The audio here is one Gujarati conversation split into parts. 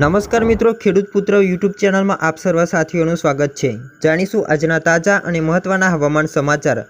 નમસ્કાર મિત્રો, ખેડૂત પુત્ર યુટ્યુબ ચેનલમાં આપ સર્વ સાથીઓનું સ્વાગત છે. જાણીશું આજના તાજા અને મહત્ત્વના હવામાન સમાચાર.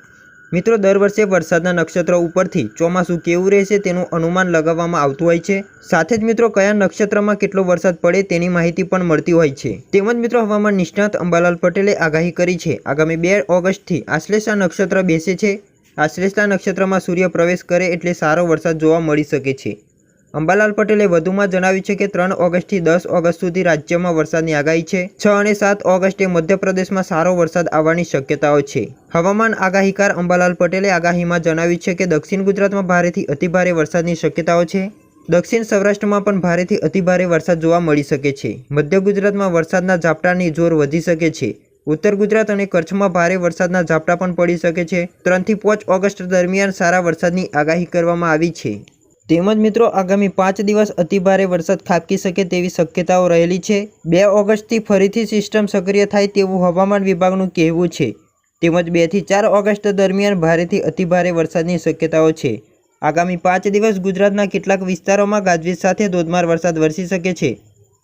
મિત્રો, દર વર્ષે વરસાદના નક્ષત્ર ઉપરથી ચોમાસું કેવું રહેશે તેનું અનુમાન લગાવવામાં આવતું હોય છે. સાથે જ મિત્રો, કયા નક્ષત્રમાં કેટલો વરસાદ પડે તેની માહિતી પણ મળતી હોય છે. તેમજ મિત્રો, હવામાન નિષ્ણાત અંબાલાલ પટેલે આગાહી કરી છે. આગામી બે ઓગસ્ટથી આશ્લેષા નક્ષત્ર બેસે છે. આશ્લેષા નક્ષત્રમાં સૂર્ય પ્રવેશ કરે એટલે સારો વરસાદ જોવા મળી શકે છે. અંબાલાલ પટેલે વધુમાં જણાવ્યું છે કે ત્રણ ઓગસ્ટથી દસ ઓગસ્ટ સુધી રાજ્યમાં વરસાદની આગાહી છે. છ અને સાત ઓગસ્ટે મધ્યપ્રદેશમાં સારો વરસાદ આવવાની શક્યતાઓ છે. હવામાન આગાહીકાર અંબાલાલ પટેલે આગાહીમાં જણાવ્યું છે કે દક્ષિણ ગુજરાતમાં ભારેથી અતિભારે વરસાદની શક્યતાઓ છે. દક્ષિણ સૌરાષ્ટ્રમાં પણ ભારેથી અતિભારે વરસાદ જોવા મળી શકે છે. મધ્ય ગુજરાતમાં વરસાદના ઝાપટાની જોર વધી શકે છે. ઉત્તર ગુજરાત અને કચ્છમાં ભારે વરસાદના ઝાપટા પણ પડી શકે છે. ત્રણથી પાંચ ઓગસ્ટ દરમિયાન સારા વરસાદની આગાહી કરવામાં આવી છે. તેમજ મિત્રો, આગામી પાંચ દિવસ અતિભારે વરસાદ ખાબકી શકે તેવી શક્યતાઓ રહેલી છે. બે ઓગસ્ટથી ફરીથી સિસ્ટમ સક્રિય થાય તેવું હવામાન વિભાગનું કહેવું છે. તેમજ બેથી ચાર ઓગસ્ટ દરમિયાન ભારેથી અતિભારે વરસાદની શક્યતાઓ છે. આગામી પાંચ દિવસ ગુજરાતના કેટલાક વિસ્તારોમાં ગાજવીજ સાથે ધોધમાર વરસાદ વરસી શકે છે.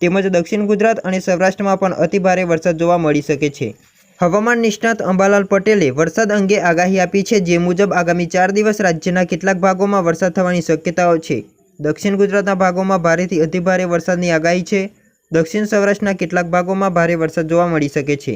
તેમજ દક્ષિણ ગુજરાત અને સૌરાષ્ટ્રમાં પણ અતિભારે વરસાદ જોવા મળી શકે છે. હવામાન નિષ્ણાત અંબાલાલ પટેલે વરસાદ અંગે આગાહી આપી છે જે મુજબ આગામી ચાર દિવસ રાજ્યના કેટલાક ભાગોમાં વરસાદ થવાની શક્યતાઓ છે. દક્ષિણ ગુજરાતના ભાગોમાં ભારેથી અતિભારે વરસાદની આગાહી છે. દક્ષિણ સૌરાષ્ટ્રના કેટલાક ભાગોમાં ભારે વરસાદ જોવા મળી શકે છે.